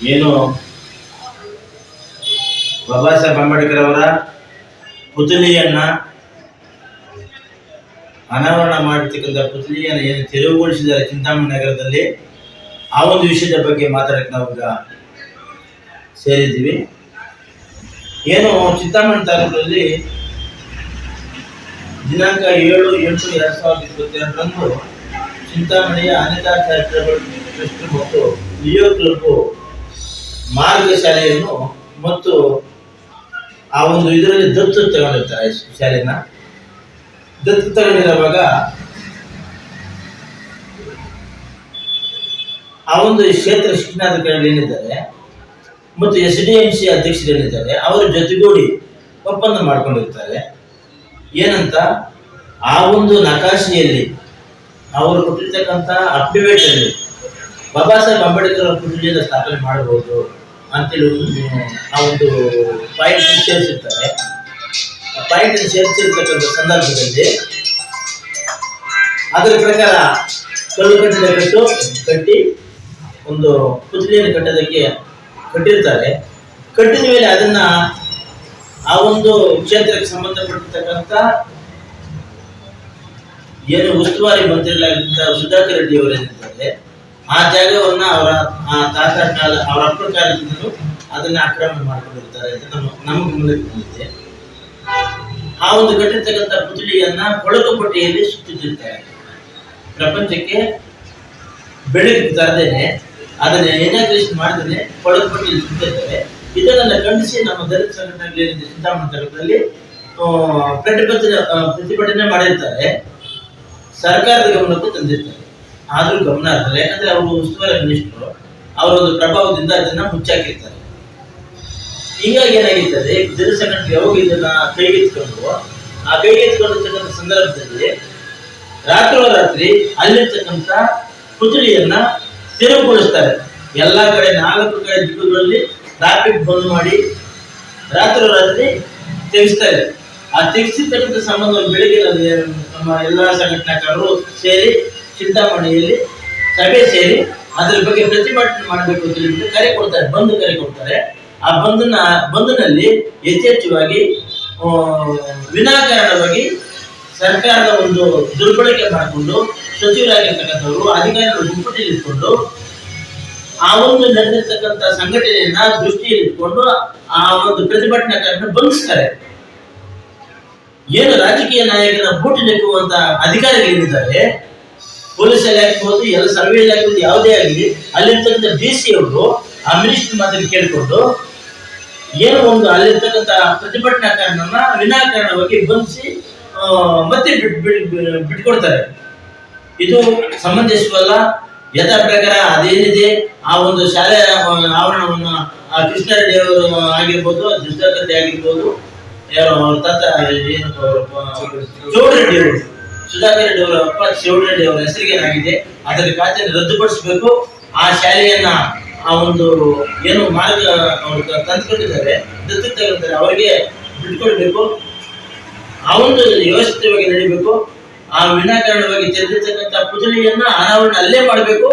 ಏನು? ಬಾಬಾ ಸಾಹೇಬ್ ಅಂಬೇಡ್ಕರ್ ಅವರ ಪುತ್ಲಿಯನ್ನ ಅನಾವರಣ ಮಾಡಿರ್ತಕ್ಕಂಥ ಪುತ್ಲಿಯನ್ನು ಏನು ತೆರವುಗೊಳಿಸಿದ್ದಾರೆ ಚಿಂತಾಮಣಿ ನಗರದಲ್ಲಿ, ಆ ಒಂದು ವಿಷಯದ ಬಗ್ಗೆ ಮಾತಾಡಕ್ಕೆ ನಾವು ಸೇರಿದ್ದೀವಿ. ಏನು ಚಿಂತಾಮಣಿ ತಾಲೂಕಿನಲ್ಲಿ ದಿನಾಂಕ ಏಳು ಎಂಟು ಎರಡು ಸಾವಿರದ ಇಪ್ಪತ್ತೆರಡರಂದು ಚಿಂತಾಮಣಿಯ ಅನಿತಾ ಚಾರಿಟಬಲ್ ಟ್ರಸ್ಟ್ ಮತ್ತು ಲಿಯೋ ಮಾರ್ಗ ಶಾಲೆಯನ್ನು ಮತ್ತು ಆ ಒಂದು ಇದರಲ್ಲಿ ದತ್ತು ತಗೊಂಡಿರ್ತಾರೆ ಶಾಲೆನ. ದತ್ತು ತಗೊಂಡಿರುವಾಗ ಆ ಒಂದು ಕ್ಷೇತ್ರ ಶಿಕ್ಷಣಾಧಿಕಾರಿಗಳು ಏನಿದ್ದಾರೆ ಮತ್ತು ಎಸ್ ಡಿ ಎಂ ಸಿ ಅಧ್ಯಕ್ಷರು ಏನಿದ್ದಾರೆ ಅವರ ಜೊತೆಗೂಡಿ ಒಪ್ಪಂದ ಮಾಡಿಕೊಂಡಿರ್ತಾರೆ. ಏನಂತ? ಆ ಒಂದು ನಕಾಶೆಯಲ್ಲಿ ಅವರು ಕೊಟ್ಟಿರ್ತಕ್ಕಂಥ ಅಪ್ಲಿವೇಟಲ್ಲಿ ಬಾಬಾ ಸಾಹೇಬ್ ಅಂಬೇಡ್ಕರ್ ಅವರು ಸ್ಥಾಪನೆ ಮಾಡಬಹುದು. ಅಂತೇಳಿ ಆ ಒಂದು ಪಾಯಿಂಟ್ ಸೇರಿಸಿರ್ತಾರೆ. ಆ ಪಾಯಿಂಟ್ ಸೇರಿಸಿರ್ತಕ್ಕಂಥ ಸಂದರ್ಭದಲ್ಲಿ ಅದರ ಪ್ರಕಾರ ಕಲ್ಲು ಕಟ್ಟಿದ ಕಟ್ಟು ಕಟ್ಟಿ ಒಂದು ಪುತ್ಥಳಿಯನ್ನು ಕಟ್ಟೋದಕ್ಕೆ ಕಟ್ಟಿರ್ತಾರೆ. ಕಟ್ಟಿದ ಮೇಲೆ ಅದನ್ನ ಆ ಒಂದು ಕ್ಷೇತ್ರಕ್ಕೆ ಸಂಬಂಧಪಟ್ಟಿರ್ತಕ್ಕಂಥ ಏನು ಉಸ್ತುವಾರಿ ಮಂತ್ರಿಗಳಾಗಿದ್ದ ಸುಧಾಕರ್ ರೆಡ್ಡಿ ಅವರೇನಿದ್ದಾರೆ ಆ ಜಾಗವನ್ನು ಅವರ ತಾತ ಕಾಲ ಅವರ ಅಪ್ಪನ ಕಾಲದಿಂದಲೂ ಅದನ್ನ ಆಕ್ರಮಣ ಮಾಡ್ಕೊಂಡಿರ್ತಾರೆ ಅಂತ ನಮ್ಮ ನಮ್ಮ ಗಮನಕ್ಕೆ ಬಂದಿದೆ. ಆ ಒಂದು ಕಟ್ಟಿರ್ತಕ್ಕಂಥ ಪುತ್ಳಿಯನ್ನ ಕೊಳಕು ಪಟ್ಟಿಯಲ್ಲಿ ಸುತ್ತಿರ್ತಾರೆ ಪ್ರಪಂಚಕ್ಕೆ ಬೆಳಗ್ಗೆ ತರದೇನೆ ಅದನ್ನ ಇನಾಗ್ರೇಷನ್ ಮಾಡಿದ್ರೆ ಕೊಳಕು ಪಟ್ಟಿಯಲ್ಲಿ ಸುತ್ತಿರ್ತಾರೆ. ಇದನ್ನೆಲ್ಲ ಖಂಡಿಸಿ ನಮ್ಮ ದಲಿತ ಸಂಘಟನೆಗಳಲ್ಲಿ ಚಿಂತಾಮಣಿ ತರದಲ್ಲಿ ಆ, ಪ್ರತಿಭಟನೆ ಪ್ರತಿಭಟನೆ ಮಾಡಿರ್ತಾರೆ. ಸರ್ಕಾರದ ಗಮನಕ್ಕೂ ತಂದಿರ್ತಾರೆ. ಆದರೂ ಗಮನ ಇರ್ತಲ್ಲ ಯಾಕಂದ್ರೆ ಅವರು ಉಸ್ತುವಾರಿ ಮಿನಿಸ್ಟರು. ಅವರ ಒಂದು ಪ್ರಭಾವದಿಂದ ಅದನ್ನ ಮುಚ್ಚಾಕಿರ್ತಾರೆ. ಹೀಗಾಗಿ ಏನಾಗಿರ್ತದೆ ಜನ ಸಂಘಟನೆ ಯಾವಾಗ ಇದನ್ನ ಕೈಗೆತ್ಕೊಂಡು ಆ ಕೈಗೆತ್ಕೊಂಡಿರ್ತಕ್ಕಂಥ ಸಂದರ್ಭದಲ್ಲಿ ರಾತ್ರೋರಾತ್ರಿ ಅಲ್ಲಿರ್ತಕ್ಕಂಥ ಪುತ್ಳಿಯನ್ನ ತೆರವುಗೊಳಿಸ್ತಾರೆ. ಎಲ್ಲಾ ಕಡೆ ನಾಲ್ಕು ಕಡೆ ದಿಕ್ಕುಗಳಲ್ಲಿ ಟ್ರಾಫಿಕ್ ಬಂದ್ ಮಾಡಿ ರಾತ್ರೋರಾತ್ರಿ ತೆಗಿಸ್ತಾರೆ. ಆ ತೆಗೆಸಿರ್ತಕ್ಕಂಥ ಸಂಬಂಧವನ್ನು ಬೆಳಿಗ್ಗೆ ನಮ್ಮ ಎಲ್ಲಾ ಸಂಘಟನಾಕಾರರು ಸೇರಿ ಚಿಂತಾಮಣಿಯಲ್ಲಿ, ಸಭೆ ಸೇರಿ ಅದ್ರ ಬಗ್ಗೆ ಪ್ರತಿಭಟನೆ ಮಾಡಬೇಕು ಅಂತ ಹೇಳಿಬಿಟ್ಟು ಕರೆ ಕೊಡ್ತಾರೆ, ಬಂದು ಕರೆ ಕೊಡ್ತಾರೆ. ಆ ಬಂದನ್ನ, ಬಂದ್ನಲ್ಲಿ ಯಥೇಚ್ಛವಾಗಿ ವಿನಾಕಾರಣವಾಗಿ ಸರ್ಕಾರದ ಒಂದು ದುರ್ಬಳಕೆ ಮಾಡಿಕೊಂಡು ಸಚಿವರಾಗಿರ್ತಕ್ಕಂಥವ್ರು, ಅಧಿಕಾರಿಗಳು ಗುಂಪುಟಿಯಲ್ಲಿ ಇಟ್ಕೊಂಡು ಆ ಒಂದು ನಡೆದಿರ್ತಕ್ಕಂಥ ಸಂಘಟನೆಯನ್ನ ದೃಷ್ಟಿಯಲ್ಲಿ ಇಟ್ಕೊಂಡು ಆ ಒಂದು ಪ್ರತಿಭಟನಾಕಾರನ್ನ ಬಂಧಿಸ್ತಾರೆ. ಏನು ರಾಜಕೀಯ ನಾಯಕನ ಬೂಟಿ ನೆಕ್ಕುವಂತ ಅಧಿಕಾರಿಗಳಿದ್ದಾರೆ ಪೊಲೀಸ್ ಆಗಿರ್ಬೋದು ಎಲ್ಲ ಸರ್ವೆ ಆಗಿರ್ಬೋದು ಯಾವುದೇ ಆಗಲಿ, ಅಲ್ಲಿರ್ತಕ್ಕಂಥ ಡಿ ಸಿ ಅವರು, ಆ ಮಿನಿಸ್ಟರ್ ಮಾತ್ರ ಕೇಳಿಕೊಂಡು ಏನು ಒಂದು ಅಲ್ಲಿರ್ತಕ್ಕಂಥ ಪ್ರತಿಭಟನಾಕಾರನನ್ನ ವಿನಾಕಾರಣವಾಗಿ ಬಂಧಿಸಿ ಮತ್ತೆ ಬಿಟ್ ಬಿಟ್, ಬಿಟ್- ಬಿಟ್ಕೊಡ್ತಾರೆ ಇದು ಸಂಬಂಧಿಸುವಲ್ಲ, ಯಥಾ ಪ್ರಕಾರ ಅದೇನಿದೆ, ಆ ಒಂದು ಶಾಲೆ, ಆವರಣವನ್ನು, ಆ ಕೃಷ್ಣಾರೆಡ್ಡಿ ಅವರು ಆಗಿರ್ಬೋದು ದುರ್ಗಾಕರ್ಡಿ ಆಗಿರ್ಬೋದು, ಯಾರು ತಾತ, ಏನು ಚೌಡರೆಡ್ಡಿ ಅವರು. ಸುಧಾಕರ್ ರೆಡ್ಡಿ ಅವರ ಅಪ್ಪ ಶಿವರೆಡ್ಡಿ ಅವರ ಹೆಸರಿಗೆ ಏನಾಗಿದೆ ಅದರ ಖಾತೆಯನ್ನು ರದ್ದುಪಡಿಸಬೇಕು. ಆ ಶಾಲೆಯನ್ನ ಆ ಒಂದು ಏನು ಮಾರ್ಗ ಅವರು ತಂದುಕೊಂಡಿದ್ದಾರೆ ದತ್ತು ತಗೊಂಡಿದ್ದಾರೆ ಅವರಿಗೆ ಬಿಟ್ಕೊಳ್ಬೇಕು ಆ ಒಂದು ವ್ಯವಸ್ಥಿತವಾಗಿ ನಡಿಬೇಕು. ಆ ವಿನಾಕಾರಣವಾಗಿ ತೆರೆದಿರ್ತಕ್ಕಂಥ ಪುಜಲಿಯನ್ನ ಅನಾವರಣ ಅಲ್ಲೇ ಮಾಡಬೇಕು.